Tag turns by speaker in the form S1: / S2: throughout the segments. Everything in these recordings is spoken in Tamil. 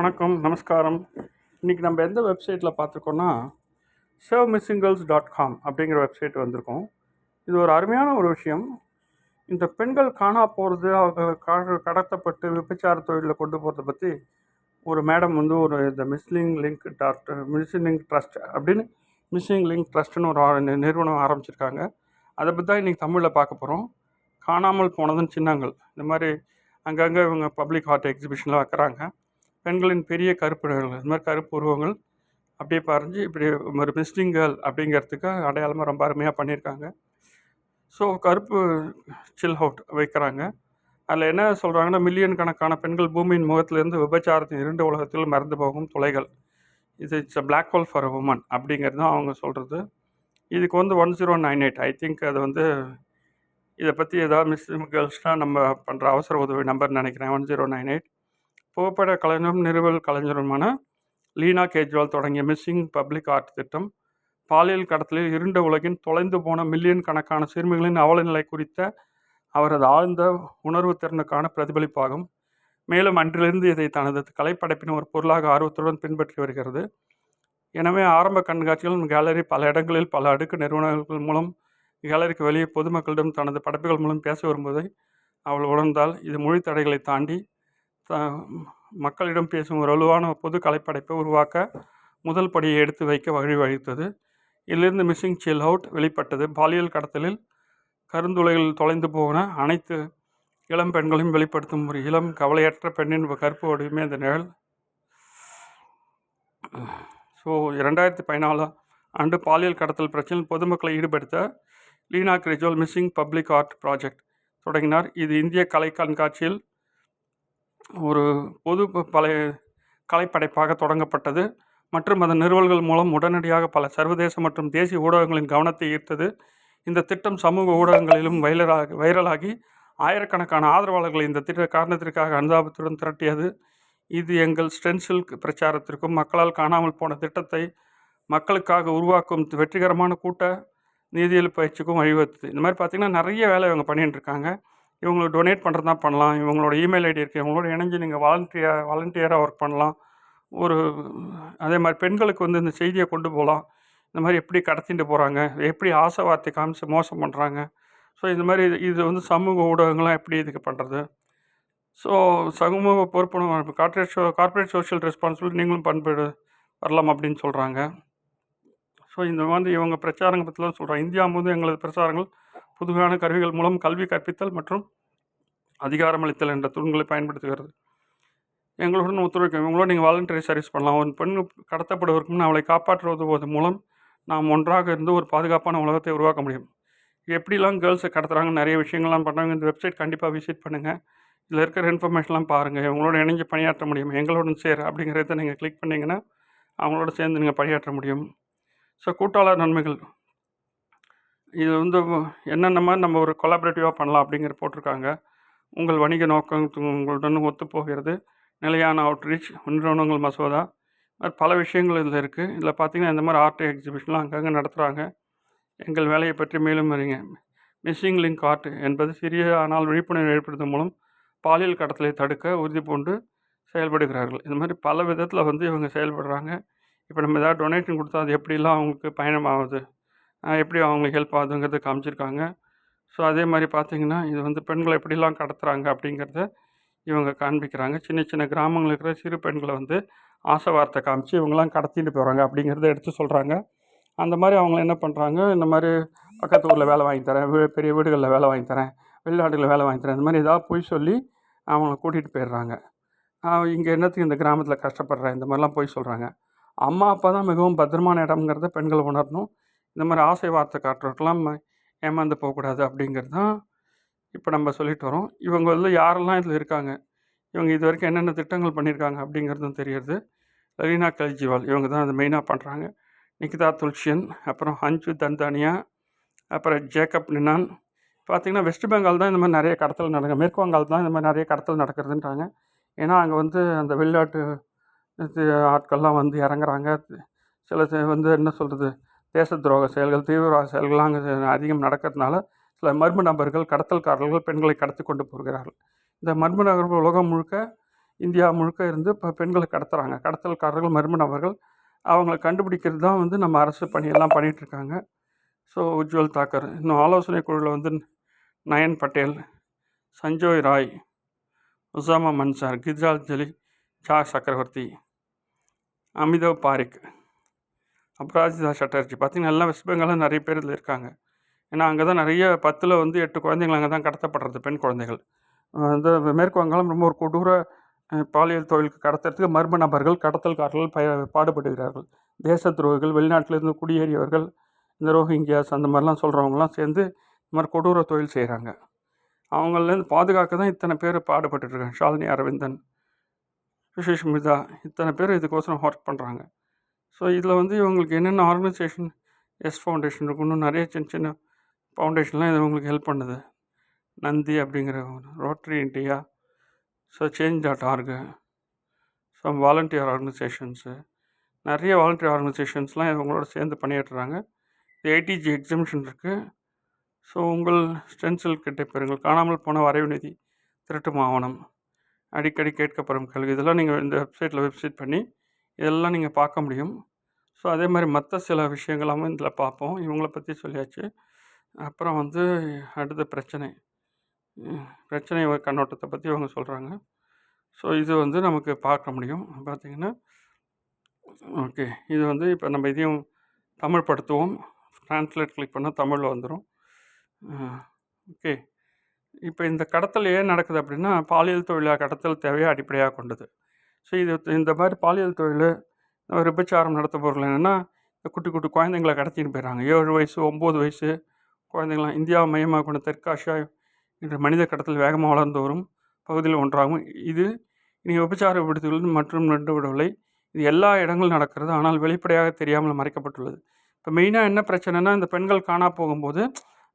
S1: வணக்கம் நமஸ்காரம். இன்றைக்கி நம்ம எந்த வெப்சைட்டில் பார்த்துருக்கோன்னா save missing girls dot com அப்படிங்கிற வெப்சைட் வந்திருக்கோம். இது ஒரு அருமையான ஒரு விஷயம். இந்த பெண்கள் காணா போகிறது அவங்க கடத்தப்பட்டு விபச்சார தொழிலில் கொண்டு போகிறத பற்றி ஒரு மேடம் வந்து ஒரு இந்த missing link dot missing link trust அப்படின்னு மிஸ்ஸிங் லிங்க் ட்ரஸ்ட்னு ஒரு ஆ- நி- நிறுவனம் ஆரம்பிச்சிருக்காங்க. அதை பற்றி தான் இன்றைக்கி தமிழில் பார்க்க போகிறோம் காணாமல் போனதுன்னு சின்னங்கள். இந்த மாதிரி அங்கங்கே இவங்க பப்ளிக் ஆர்ட் எக்ஸிபிஷன்லாம் வைக்கிறாங்க. பெண்களின் பெரிய கருப்பு இந்த மாதிரி கருப்பு உருவங்கள் அப்படியே பறிஞ்சு இப்படி ஒரு மிஸ்டிங் கேர்ள் அப்படிங்கிறதுக்கு அடையாளமாக ரொம்ப அருமையாக பண்ணியிருக்காங்க. ஸோ கருப்பு சில் அவுட் வைக்கிறாங்க. அதில் என்ன சொல்கிறாங்கன்னா மில்லியன் கணக்கான பெண்கள் பூமியின் முகத்திலிருந்து விபச்சாரத்தின் இரண்டு உலகத்தில் மறந்து போகும் துளைகள். இது it's a black hole for a woman அப்படிங்கிறது தான் அவங்க சொல்கிறது இதுக்கு வந்து one zero nine eight I think அது வந்து இதை பற்றி ஏதாவது மிஸ் கேர்ள்ஸ்னால் நம்ம பண்ணுற அவசர உதவி நம்பர் நினைக்கிறேன். ஒன் ஜீரோ நைன் எயிட் புகைப்பட கலைஞரும் நிறுவல் கலைஞருமான லீனா கேஜ்வால் தொடங்கிய மிஸ்ஸிங் பப்ளிக் ஆர்ட் திட்டம் பாலியல் கடத்தலில் இருண்ட உலகின் தொலைந்து போன மில்லியன் கணக்கான சிறுமிகளின் அவலநிலை குறித்த அவரது ஆழ்ந்த உணர்வு திறனுக்கான பிரதிபலிப்பாகும். மேலும் அன்றிலிருந்து இதை தனது கலைப்படைப்பின் ஒரு பொருளாக ஆர்வத்துடன் பின்பற்றி வருகிறது. எனவே ஆரம்ப கண்காட்சிகள் கேலரி பல இடங்களில் பல அடுக்கு நிறுவனங்கள் மூலம் கேலரிக்கு வெளியே பொதுமக்களிடம் தனது படைப்புகள் மூலம் பேச வரும்போதை அவள் உணர்ந்தால் இது மொழி தடைகளை தாண்டி மக்களிடம் பேசும் ஒரு வலுவான பொது கலைப்படைப்பை உருவாக்க முதல் படியை எடுத்து வைக்க வழிவகுத்தது இதிலிருந்து மிஸ்ஸிங் சில் அவுட் வெளிப்பட்டது. பாலியல் கடத்தலில் கருந்துளைகள் தொலைந்து போன அனைத்து இளம் பெண்களையும் வெளிப்படுத்தும் ஒரு இளம் கவலையற்ற பெண்ணின் கருப்பு வடிவமே இந்த நிழல். ஸோ இரண்டாயிரத்தி பதினாலாம் ஆண்டு பாலியல் கடத்தல் பிரச்சனையில் பொதுமக்களை ஈடுபடுத்த Leena Kejriwal missing public art project தொடங்கினார். இது இந்திய கலை கண்காட்சியில் ஒரு பொது பழைய கலைப்படைப்பாக தொடங்கப்பட்டது மற்றும் அதன் நிறுவல்கள் மூலம் உடனடியாக பல சர்வதேச மற்றும் தேசிய ஊடகங்களின் கவனத்தை ஈர்த்தது. இந்த திட்டம் சமூக ஊடகங்களிலும் வைரலாக வைரலாகி ஆயிரக்கணக்கான ஆதரவாளர்களை இந்த திட்ட காரணத்திற்காக அனுதாபத்துடன் திரட்டியது. இது எங்கள் ஸ்டென்சில் பிரச்சாரத்திற்கும் மக்களால் காணாமல் போன திட்டத்தை மக்களுக்காக உருவாக்கும் வெற்றிகரமான கூட்ட நீதியல் பயிற்சிக்கும் வழிவகுத்தது. இந்த மாதிரி பார்த்திங்கன்னா நிறைய வேலை இவங்க பண்ணிகிட்டு இருக்காங்க. இவங்களுக்கு டொனேட் பண்ணுறதா பண்ணலாம். இவங்களோட இமெயில் ஐடி இருக்குது இவங்களோட இணைஞ்சு நீங்கள் வாலண்டியர் வாலண்டியராக ஒர்க் பண்ணலாம். ஒரு அதே மாதிரி பெண்களுக்கு வந்து இந்த செய்தியை கொண்டு போகலாம். இந்த மாதிரி எப்படி கடத்திட்டு போகிறாங்க எப்படி ஆசை வார்த்தை காமிச்சு மோசம் பண்ணுறாங்க ஸோ இந்த மாதிரி இது- வந்து சமூக ஊடகங்கள்லாம் எப்படி இதுக்கு பண்ணுறது ஸோ சமூக பொறுப்புணர்வு corporate so corporate social responsibility நீங்களும் பண்பு வரலாம் அப்படின்னு சொல்கிறாங்க ஸோ இந்த மாதிரி இவங்க பிரச்சாரங்கள் பற்றிலாம் சொல்கிறாங்க இந்தியா முழுவதும் எங்களது பிரச்சாரங்கள் புதுமையான கருவிகள் மூலம் கல்வி கற்பித்தல் மற்றும் அதிகாரமளித்தல் என்ற தூண்களை பயன்படுத்துகிறது. எங்களுடன் ஒத்துழைக்கும். இவங்களோட நீங்கள் வாலண்டரி சர்வீஸ் பண்ணலாம். ஒரு பெண் கடத்தப்படுவதற்கு முன் அவளை காப்பாற்றுவது மூலம் நாம் ஒன்றாக இருந்து ஒரு பாதுகாப்பான உலகத்தை உருவாக்க முடியும். எப்படிலாம் கேர்ள்ஸை கடத்துகிறாங்க நிறைய விஷயங்கள்லாம் பண்ணுறாங்க இந்த வெப்சைட் கண்டிப்பாக விசிட் பண்ணுங்கள் இதில் இருக்கிற இன்ஃபர்மேஷன்லாம் பாருங்கள் இவங்களோட இணைஞ்சு பணியாற்ற முடியும். எங்களுடன் சேர் அப்படிங்கிறத நீங்கள் கிளிக் பண்ணிங்கன்னா அவங்களோட சேர்ந்து நீங்கள் பணியாற்ற முடியும். ஸோ கூட்டாளர் நன்மைகள். இது வந்து என்னென்ன மாதிரி நம்ம ஒரு கொலாபரேட்டிவாக பண்ணலாம் அப்படிங்கிற போட்டிருக்காங்க. உங்கள் வணிக நோக்கம் உங்களுடன் ஒத்துப்போகிறது நிலையான அவுட்ரீச் நிறுவனங்கள் மசோதா. மாதிரி பல விஷயங்கள் இதில் இருக்குது இதில் பார்த்தீங்கன்னா இந்த மாதிரி ஆர்ட் எக்ஸிபிஷன்லாம் அங்கங்கே நடத்துகிறாங்க எங்கள் வேலையை பற்றி மேலும் அறிங்க. மிஸ்ஸிங் லிங்க் ஆர்ட் என்பது சிறிய ஆனால் விழிப்புணர்வு ஏற்படுத்தும் மூலம் பாலியல் கடத்தலை தடுக்க உறுதி பூண்டு செயல்படுகிறார்கள். இந்த மாதிரி பல விதத்தில் வந்து இவங்க செயல்படுறாங்க. இப்போ நம்ம ஏதாவது டொனேஷன் கொடுத்தா அது எப்படிலாம் அவங்களுக்கு பயணமாகுது? எப்படி அவங்களுக்கு ஹெல்ப் ஆகுதுங்கிறத காமிச்சிருக்காங்க. ஸோ அதே மாதிரி பார்த்திங்கன்னா இது வந்து பெண்களை எப்படிலாம் கடத்துறாங்க அப்படிங்கிறத இவங்க காண்பிக்கிறாங்க. சின்ன சின்ன கிராமங்களில் இருக்கிற சிறு பெண்களை வந்து ஆசை வார்த்தை காமிச்சு இவங்கெல்லாம் கடத்திட்டு போகிறாங்க அப்படிங்கிறத எடுத்து சொல்கிறாங்க அந்த மாதிரி அவங்க என்ன பண்ணுறாங்க இந்த மாதிரி பக்கத்து ஊரில் வேலை வாங்கி தரேன் பெரிய வீடுகளில் வேலை வாங்கி தரேன் வெளிநாடுகளில் வேலை வாங்கி தரேன் இந்த மாதிரி ஏதாவது பொய் சொல்லி அவங்கள கூட்டிகிட்டு போயிடுறாங்க. இங்கே என்னத்துக்கு இந்த கிராமத்தில் கஷ்டப்படுறேன் இந்த மாதிரிலாம் போய் சொல்கிறாங்க அம்மா அப்பா தான் மிகவும் பத்திரமான இடம்ங்கிறத பெண்கள் உணரணும். இந்த மாதிரி ஆசை வார்த்தை காட்டுறதுக்கெல்லாம் ஏமாந்து போகக்கூடாது அப்படிங்கிறது தான் இப்போ நம்ம சொல்லிட்டு வரோம். இவங்க வந்து யாரெல்லாம் இதில் இருக்காங்க? இவங்க இது வரைக்கும் என்னென்ன திட்டங்கள் பண்ணியிருக்காங்க அப்படிங்கிறதும் தெரியுது. ரீனா கல்ஜிவால் இவங்க தான் அதை மெயினாக பண்ணுறாங்க. நிகிதா துல்ஷியன் அப்புறம் ஹஞ்சு தந்தானியா அப்புறம் ஜேக்கப் நினான் பார்த்திங்கன்னா வெஸ்ட் பெங்கால் தான் இந்த மாதிரி நிறைய கடத்தல் நடக்கும் மேற்கு வங்கால் தான் இந்த மாதிரி நிறைய கடத்தல் நடக்கிறதுன்றாங்க ஏன்னா அங்கே வந்து அந்த வெளிநாட்டு ஆட்கள்லாம் வந்து இறங்குறாங்க. சில வந்து என்ன சொல்கிறது தேச துரோக செயல்கள் தீவிரவாத செயல்கள்லாம் அங்கே அதிகம் நடக்கிறதுனால சில மர்ம நபர்கள் கடத்தல்காரர்கள் பெண்களை கடத்தி கொண்டு போகிறார்கள். இந்த மர்ம நபர்கள் உலகம் முழுக்க இந்தியா முழுக்க இருந்து இப்போ பெண்களை கடத்துகிறாங்க கடத்தல்காரர்கள் மர்ம நபர்கள் அவங்கள கண்டுபிடிக்கிறது தான் வந்து நம்ம அரசு பணியெல்லாம் பண்ணிகிட்ருக்காங்க ஸோ உஜ்வல் தாக்கர் இன்னும் ஆலோசனை குழுவில் வந்து நயன் பட்டேல் சஞ்சோய் ராய் உசாமா மன்சார் கிரிஜாஞ்சலி ஜா சக்கரவர்த்தி அமிதவ் பாரிக். அபராஜிதா சட்டர்ஜி. பார்த்திங்கன்னா எல்லாம் வெஸ்ட் பெங்காலில் நிறைய பேர் இதில் இருக்காங்க. ஏன்னா அங்கே தான் நிறைய பத்தில் வந்து எட்டு குழந்தைங்கள் அங்கே தான் கடத்தப்படுறது பெண் குழந்தைகள். இந்த மேற்கு வங்காளம் ரொம்ப ஒரு கொடூர பாலியல் தொழிலுக்கு கடத்துறதுக்கு மர்ம நபர்கள் கடத்தல்காரர்கள் பய பாடுபடுகிறார்கள். தேச துரோகிகள் வெளிநாட்டிலிருந்து குடியேறியவர்கள் இந்த ரோஹிங்கியாஸ் அந்த மாதிரிலாம் சொல்கிறவங்களாம் சேர்ந்து இந்த மாதிரி கொடூர தொழில் செய்கிறாங்க அவங்களேருந்து பாதுகாக்க தான் இத்தனை பேர் பாடுபட்டுருக்காங்க ஷாலினி அரவிந்தன் சுஷிஷ்மிதா இத்தனை பேர் இதுக்கோசரம் ஒர்க் பண்ணுறாங்க ஸோ இதில் வந்து இவங்களுக்கு என்னென்ன ஆர்கனைசேஷன் எஸ் ஃபவுண்டேஷன் இருக்கும் இன்னும் நிறைய சின்ன சின்ன ஃபவுண்டேஷன்லாம் இது உங்களுக்கு ஹெல்ப் பண்ணுது? நந்தி அப்படிங்கிற Rotary India so change dot org so volunteer organisations நிறைய வாலண்டியர் ஆர்கனைசேஷன்ஸ்லாம் இவங்களோட சேர்ந்து பணியாற்றுறாங்க. ஏடிஜி எக்ஸிபிஷன் இருக்குது ஸோ உங்கள் ஸ்டென்சில் கிட்ட பெறுங்கள். காணாமல் போன வரைவு நிதி திருட்டும் ஆவணம் அடிக்கடி கேட்கப்படும் கேள்வி. இதெல்லாம் நீங்கள் இந்த வெப்சைட்டில் வெப்சைட் பண்ணி இதெல்லாம் நீங்கள் பார்க்க முடியும். ஸோ அதே மாதிரி மற்ற சில விஷயங்களாகவும் இதில் பார்ப்போம். இவங்கள பற்றி சொல்லியாச்சு. அப்புறம் வந்து அடுத்த பிரச்சனை. பிரச்சனை கண்ணோட்டத்தை பற்றி அவங்க சொல்கிறாங்க ஸோ இது வந்து நமக்கு பார்க்க முடியும். பார்த்திங்கன்னா ஓகே. இது வந்து இப்போ நம்ம இதையும் தமிழ் படுத்துவோம். ட்ரான்ஸ்லேட் கிளிக் பண்ணால் தமிழில் வந்துடும் ஓகே. இப்போ இந்த கடத்தல் ஏன் நடக்குது அப்படின்னா பாலியல் தொழிலாக கடத்தல் தேவையை அடிப்படையாக கொண்டது. ஸோ இது இந்த மாதிரி பாலியல் தொழில் விபச்சாரம் நடத்துபவர்கள் என்னென்னா குட்டி குட்டி குழந்தைங்களை கடத்தின்னு போயிடுறாங்க. ஏழு வயசு ஒம்பது வயசு குழந்தைங்களாம் இந்தியாவை மையமாக கொண்ட தெற்காசியா இன்று மனித கடத்தல் வேகமாக வளர்ந்து வரும் பகுதியில் ஒன்றாகும் இது இனி விபச்சார விடுதிகள் மற்றும் நின்று விடவில்லை இது எல்லா இடங்களும் நடக்கிறது. ஆனால் வெளிப்படையாக தெரியாமல் மறைக்கப்பட்டுள்ளது. இப்போ மெயினாக என்ன பிரச்சனைனா இந்த பெண்கள் காணா போகும்போது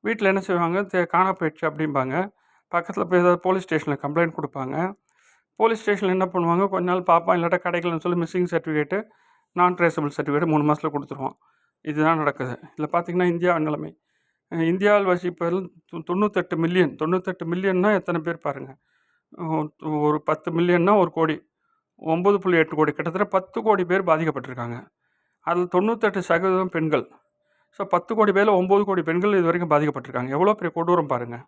S1: வீட்டில் என்ன செய்வாங்க? தே காணா போயிடுச்சு அப்படிம்பாங்க. பக்கத்தில் போய் ஏதாவது போலீஸ் ஸ்டேஷனில் கம்ப்ளைண்ட் கொடுப்பாங்க. போலீஸ் ஸ்டேஷனில் என்ன பண்ணுவாங்க? கொஞ்ச நாள் பார்ப்பான் இல்லாட்டா கிடைக்கலன்னு சொல்லி missing certificate non traceable certificate மூணு மாதத்தில் கொடுத்துருவோம். இதுதான் நடக்குது. இதில் பார்த்திங்கன்னா இந்தியா நிலைமை. இந்தியாவில் வசிப்பதில் தொண்ணூத்தெட்டு மில்லியன் தொண்ணூத்தெட்டு மில்லியன்னா எத்தனை பேர் பாருங்கள் ஒரு பத்து மில்லியன்னா ஒரு கோடி. ஒம்பது புள்ளி எட்டு கோடி. கிட்டத்தட்ட பத்து கோடி பேர் பாதிக்கப்பட்டிருக்காங்க. அதில் தொண்ணூத்தெட்டு சதவீதம் பெண்கள். ஸோ பத்து கோடி பேரில் ஒம்பது கோடி பெண்கள் இது வரைக்கும் பாதிக்கப்பட்டிருக்காங்க. எவ்வளோ பெரிய கொடூரம் பாருங்கள்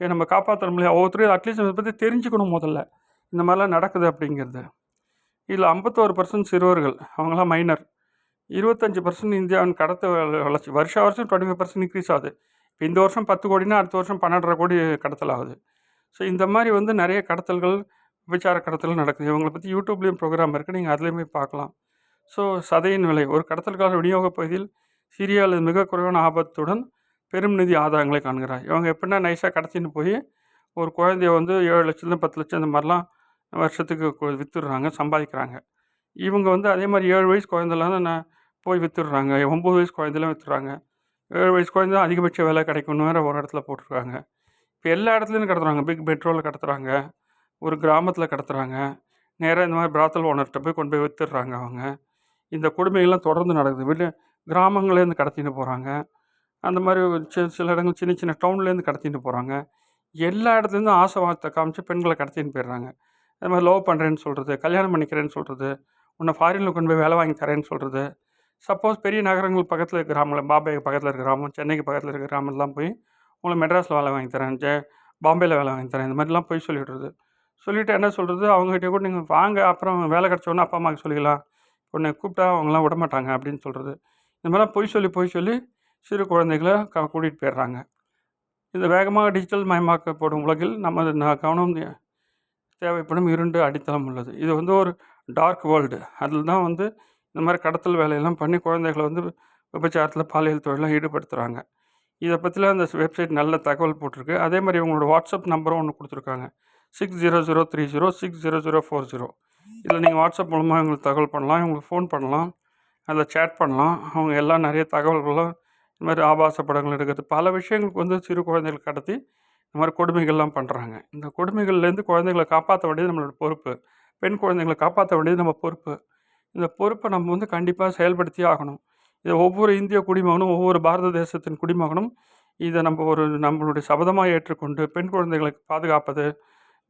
S1: இதை நம்ம காப்பாற்றணும் இல்லையா? ஒவ்வொருத்தரும் அட்லீஸ்ட் இதை பற்றி தெரிஞ்சுக்கணும் முதல்ல. இந்த மாதிரிலாம் நடக்குது அப்படிங்கிறது. இதில் ஐம்பத்தோரு பர்சன்ட் சிறுவர்கள் அவங்களாம் மைனர் இருபத்தஞ்சி பர்சன்ட் இந்தியாவின் கடத்த வளர்ச்சி வருஷ வருஷம் டுவெண்ட்டி ஃபைவ் பர்சன்ட் இன்க்ரீஸ் ஆகுது. இப்போ இந்த வருஷம் பத்து கோடினா அடுத்த வருஷம் பன்னெண்டரை கோடி கடத்தல் ஆகுது. ஸோ இந்த மாதிரி வந்து நிறைய கடத்தல்கள் விபச்சார கடத்தல் நடக்குது. இவங்களை பற்றி யூடியூப்லேயும் ப்ரோக்ராம் இருக்குது நீங்கள் அதுலேயுமே பார்க்கலாம். ஸோ சதையின் விலை ஒரு கடத்தல்கார விநியோக பகுதியில் சிரியாவில் மிக குறைவான ஆபத்துடன் பெரும் நிதி ஆதாயங்களை காண்கிறார். இவங்க எப்படின்னா நைஸாக கடத்தின்னு போய் ஒரு குழந்தைய வந்து ஏழு லட்சத்துலேருந்து பத்து லட்சம் இந்த மாதிரிலாம் வருஷத்துக்கு விற்றுடுறாங்க சம்பாதிக்கிறாங்க. இவங்க வந்து அதே மாதிரி ஏழு வயசு குழந்தைலாம் நான் போய் விற்றுடுறாங்க ஒம்பது வயசு குழந்தைலாம் விற்றுறாங்க ஏழு வயசு குழந்தை அதிகபட்ச விலை கிடைக்கணும் வேறு ஒரு இடத்துல போட்டிருக்காங்க. இப்போ எல்லா இடத்துலையும் கடத்துறாங்க. பிக் பெட்ரோலில் கடத்துறாங்க. ஒரு கிராமத்தில் கடத்துகிறாங்க நேராக இந்த மாதிரி பிராத்தல் ஓனர்கிட்ட போய் கொண்டு போய் விற்றுடுறாங்க அவங்க. இந்த கொடுமைகள்லாம் தொடர்ந்து நடக்குது. வெளியே கிராமங்கள்லேருந்து கடத்திட்டு போகிறாங்க அந்த மாதிரி ஒரு சில இடங்கள் சின்ன சின்ன டவுன்லேருந்து கடத்திட்டு போகிறாங்க எல்லா இடத்துலேருந்து ஆசை வார்த்தை காமிச்சு பெண்களை கடத்தின்னு போயிடுறாங்க. அது மாதிரி லவ் பண்ணுறேன்னு சொல்கிறது கல்யாணம் பண்ணிக்கிறேன்னு சொல்கிறது உன்னை ஃபாரினில் கொண்டு போய் வேலை வாங்கி தரேன்னு சொல்கிறது சப்போஸ் பெரிய நகரங்கள் பக்கத்தில் இருக்கிற கிராமங்கள் பாம்பேக்கு பக்கத்தில் இருக்கிற கிராமம் சென்னைக்கு பக்கத்தில் இருக்கிற கிராமம்லாம் போய் உங்களை மெட்ராஸில் வேலை வாங்கி தரேன் ஜெ பாம்பேயில் வேலை வாங்கி தரேன் இந்த மாதிரிலாம் போய் சொல்லிவிடுறது சொல்லிவிட்டு என்ன சொல்கிறது அவங்ககிட்ட கூட நீங்கள் வாங்க அப்புறம் வேலை கிடச்சோன்னா அப்பா அம்மாவுக்கு சொல்லிக்கலாம். உன்னை கூப்பிட்டா அவங்களாம் விட மாட்டாங்க அப்படின்னு சொல்கிறது இந்த மாதிரிலாம் பொய் சொல்லி பொய் சொல்லி சிறு குழந்தைகளை க கூட்டிகிட்டு போயிடுறாங்க. இந்த வேகமாக டிஜிட்டல் மயமாக்கப்படும் உலகில் நமது கவனம் தேவைப்படும் இருண்டு அடித்தளம் உள்ளது. இது வந்து ஒரு டார்க் வேர்ல்டு அதில் தான் வந்து இந்த மாதிரி கடத்தல் வேலையெல்லாம் பண்ணி குழந்தைகளை வந்து விபச்சாரத்தில் பாலியல் தொழிலாம் ஈடுபடுத்துகிறாங்க இதை பற்றிலாம் அந்த வெப்சைட் நல்ல தகவல் போட்டிருக்கு. அதே மாதிரி இவங்களோட வாட்ஸ்அப் நம்பரும் ஒன்று கொடுத்துருக்காங்க. Six zero zero three zero six zero zero four zero இதில் நீங்கள் வாட்ஸ்அப் மூலமாக இவங்களுக்கு தகவல் பண்ணலாம் இவங்களுக்கு ஃபோன் பண்ணலாம் அதில் சேட் பண்ணலாம். அவங்க எல்லாம் நிறைய தகவல்களும் இந்த மாதிரி ஆபாச படங்கள் எடுக்கிறது. பல விஷயங்களுக்கு வந்து சிறு குழந்தைகள் கடத்தி இந்த மாதிரி கொடுமைகள்லாம் பண்ணுறாங்க இந்த கொடுமைகள்லேருந்து குழந்தைங்களை காப்பாற்ற வேண்டியது நம்மளோட பொறுப்பு. பெண் குழந்தைங்களை காப்பாற்ற வேண்டியது நம்ம பொறுப்பு. இந்த பொறுப்பை நம்ம வந்து கண்டிப்பாக செயல்படுத்தியே ஆகணும். இதை ஒவ்வொரு இந்திய குடிமகனும் ஒவ்வொரு பாரத தேசத்தின் குடிமகனும் இதை நம்ம ஒரு நம்மளுடைய சபதமாக ஏற்றுக்கொண்டு பெண் குழந்தைகளை பாதுகாப்பது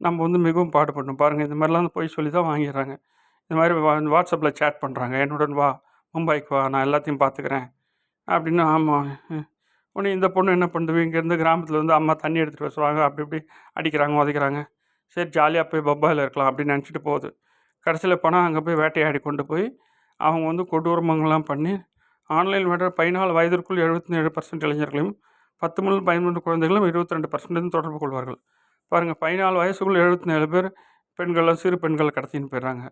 S1: நம்ம வந்து மிகவும் பாடுபடணும். பாருங்கள் இந்த மாதிரிலாம் போய் பொய் சொல்லி தான் வாங்கிடுறாங்க. இந்த மாதிரி வா வாட்ஸ்அப்பில் சேட் பண்ணுறாங்க என்னுடன் வா மும்பைக்கு வா நான் எல்லாத்தையும் பார்த்துக்கிறேன். அப்படின்னு ஆமாம் உடனே இந்த பொண்ணு என்ன பண்ணுது? இங்கேருந்து கிராமத்தில் வந்து அம்மா தண்ணி எடுத்துகிட்டு வர அப்படி இப்படி அடிக்கிறாங்க உதைக்கிறாங்க. சரி ஜாலியாக போய் பப்பாயில் இருக்கலாம் அப்படின்னு நினச்சிட்டு போகுது. கடைசியில் போனால் அங்கே போய் வேட்டையாடி கொண்டு போய் அவங்க வந்து கொடூரமங்கள்லாம் பண்ணி ஆன்லைன் வேட்டை பதினாலு வயதிற்குள் எழுபத்தி ஏழு பர்சன்ட் இளைஞர்களையும் பத்து முதல் பதிமூன்று குழந்தைகளும் இருபத்தி ரெண்டு பர்சன்ட் தொடர்பு கொள்வார்கள். பாருங்கள் பதினாலு வயசுக்குள்ளே எழுபத்தி ஏழு பேர் பெண்களை சிறு பெண்களை கடத்தின்னு போயிடுறாங்க.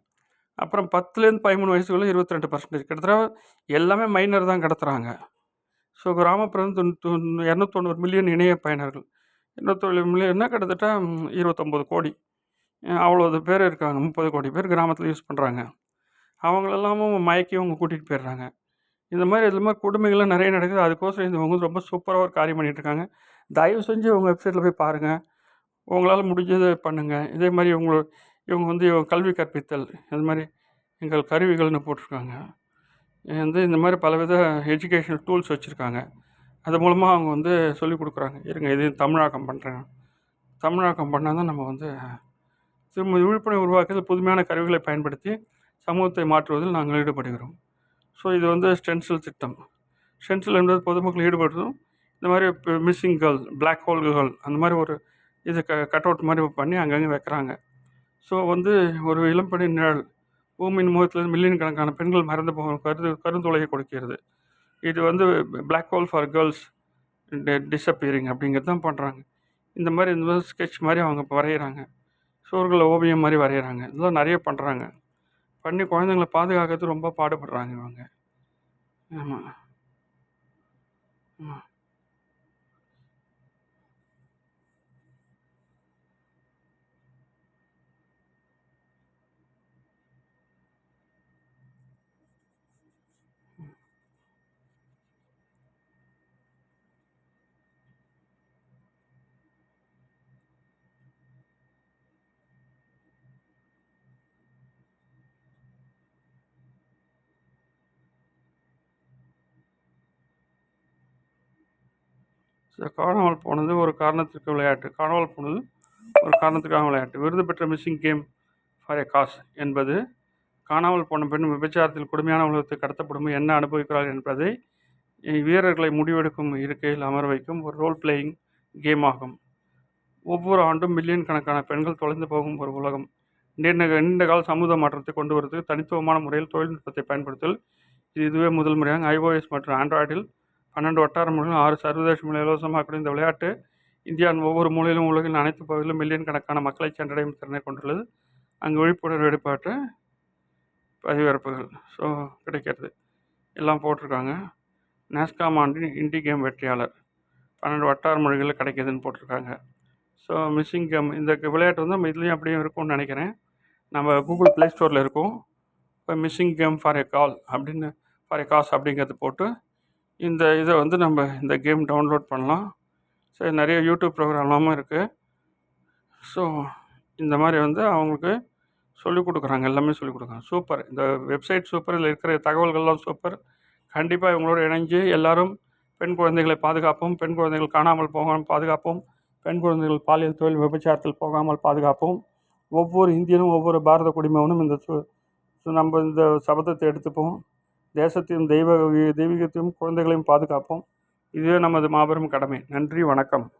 S1: அப்புறம் பத்துலேருந்து பதிமூணு வயசுக்குள்ளே இருபத்தி ரெண்டு பர்சன்டேஜ் கிட்டத்தட்ட எல்லாமே மைனர் தான் கடத்துகிறாங்க ஸோ கிராமப்புறம் இரநூத்தொண்ணூறு மில்லியன் இணைய பயனர்கள். இரநூத்தொழு மில்லியன்னா கிட்டத்தட்ட? இருபத்தொம்போது கோடி. அவ்வளோது பேர் இருக்காங்க. முப்பது கோடி பேர் கிராமத்தில் யூஸ் பண்ணுறாங்க அவங்களெல்லாமும் மயக்கி அவங்க கூட்டிகிட்டு போயிடுறாங்க. இந்த மாதிரி இது மாதிரி கொடுமைகள்லாம் நிறைய நடக்குது. அதுக்கோசரம் இந்த இவங்க ரொம்ப சூப்பராக ஒரு காரியம் பண்ணிகிட்ருக்காங்க தயவு செஞ்சு உங்கள் வெப்சைட்டில் போய் பாருங்கள் உங்களால் முடிஞ்சதை பண்ணுங்கள் இதே மாதிரி இவங்க இவங்க வந்து கல்வி கற்பித்தல். இது மாதிரி எங்கள் கருவிகள்னு போட்டிருக்காங்க. வந்து இந்த மாதிரி பலவித எஜுகேஷனல் டூல்ஸ் வச்சுருக்காங்க. அது மூலமாக அவங்க வந்து சொல்லிக் கொடுக்குறாங்க. இருங்க இது தமிழாக்கம் பண்ணுறேன் தமிழாக்கம் பண்ணால் தான் நம்ம வந்து திரும்ப விழிப்புணர்வு உருவாக்குறது புதுமையான கருவிகளை பயன்படுத்தி சமூகத்தை மாற்றுவதில் நாங்கள் ஈடுபடுகிறோம். ஸோ இது வந்து ஸ்டென்சில் திட்டம். ஸ்டென்சில் என்பது பொதுமக்கள் ஈடுபடுறதும் இந்த மாதிரி இப்போ மிஸ்ஸிங் கேர்ள் பிளாக் ஹோல்கள் அந்த மாதிரி ஒரு இது க கட் அவுட் மாதிரி பண்ணி அங்கங்கே வைக்கிறாங்க. ஸோ வந்து ஒரு இளம்பெணி நிழல் பூமியின் முகத்தில் மில்லியன் கணக்கான பெண்கள் மறந்து போகும் கருது கருந்துளையை கொடுக்கிறது. இது வந்து black hole for girls disappearing அப்படிங்கிறது தான் பண்ணுறாங்க இந்த மாதிரி இந்த மாதிரி ஸ்கெட்ச் மாதிரி அவங்க இப்போ வரைகிறாங்க சுவர்களை ஓவியம் மாதிரி வரைகிறாங்க இதெல்லாம் நிறைய பண்ணுறாங்க பண்ணி குழந்தைங்கள பாதுகாக்கிறது ரொம்ப பாடுபடுறாங்க இவங்க. ஆமாம் ஆமாம் காணாமல் போனது ஒரு காரணத்திற்கு விளையாட்டு. காணாமல் போனது ஒரு காரணத்துக்காக விளையாட்டு. விருது பெற்ற missing game for a cause என்பது காணாமல் போன பெண் விபச்சாரத்தில் கொடுமையான உலகத்தை கடத்தப்படும் என்ன அனுபவிக்கிறார் என்பதை வீரர்களை முடிவெடுக்கும் இருக்கையில் அமர வைக்கும் ஒரு ரோல் பிளேயிங் கேம் ஆகும். ஒவ்வொரு ஆண்டும் மில்லியன் கணக்கான பெண்கள் தொலைந்து போகும் ஒரு உலகம். நீண்ட நீண்ட கால சமூக மாற்றத்தை கொண்டு வருவதற்கு தனித்துவமான முறையில் தொழில்நுட்பத்தை பயன்படுத்தல். இது இதுவே முதல் முறையாக ஐஓஎஸ் மற்றும் ஆண்ட்ராய்டில் பன்னெண்டு வட்டார மொழிகள் ஆறு சர்வதேச மொழி இலவசமாக்கூடிய இந்த விளையாட்டு இந்தியாவின் ஒவ்வொரு மூலையிலும் உலகின் அனைத்து பகுதியிலும் மில்லியன் கணக்கான மக்களை சென்றடையும் திறனை கொண்டுள்ளது. அங்கு விழிப்புணர்வு வெளிப்பாட்டு பதிவிறப்புகள் ஸோ கிடைக்கிறது. எல்லாம் போட்டிருக்காங்க. நேஸ்காம் ஆண்டின் இண்டி கேம் வெற்றியாளர். பன்னெண்டு வட்டார மொழிகளில் கிடைக்கிதுன்னு போட்டிருக்காங்க. ஸோ மிஸ்ஸிங் கேம் இந்த விளையாட்டு வந்து நம்ம இதுலேயும் அப்படியும் இருக்கும்னு நினைக்கிறேன். நம்ம கூகுள் ப்ளே ஸ்டோரில் இருக்கும். இப்போ missing game for a call அப்படின்னு ஃபார் எ காஸ் அப்படிங்கிறது போட்டு இந்த இதை வந்து நம்ம இந்த கேம் டவுன்லோட் பண்ணலாம். ஸோ நிறைய யூடியூப் ப்ரோக்ராம்லாமும் இருக்குது ஸோ இந்த மாதிரி வந்து அவங்களுக்கு சொல்லிக் கொடுக்குறாங்க. எல்லாமே சொல்லிக் கொடுக்குறாங்க. சூப்பர். இந்த வெப்சைட் சூப்பர். இதில் இருக்கிற தகவல்கள்லாம் சூப்பர். கண்டிப்பாக இவங்களோட இணைஞ்சு எல்லோரும் பெண் குழந்தைகளை பாதுகாப்போம். பெண் குழந்தைகள் காணாமல் போகாமல் பாதுகாப்போம். பெண் குழந்தைகள் பாலியல் தொழில் விபச்சாரத்தில் போகாமல் பாதுகாப்போம். ஒவ்வொரு இந்தியனும் ஒவ்வொரு பாரத குடிமகனும் இந்த நம்ம இந்த சபதத்தை எடுத்துப்போம். தேசத்தையும் தெய்வ தெய்வீகத்தையும் குழந்தைகளையும் பாதுகாப்போம். இதுவே நமது மாபெரும் கடமை. நன்றி வணக்கம்.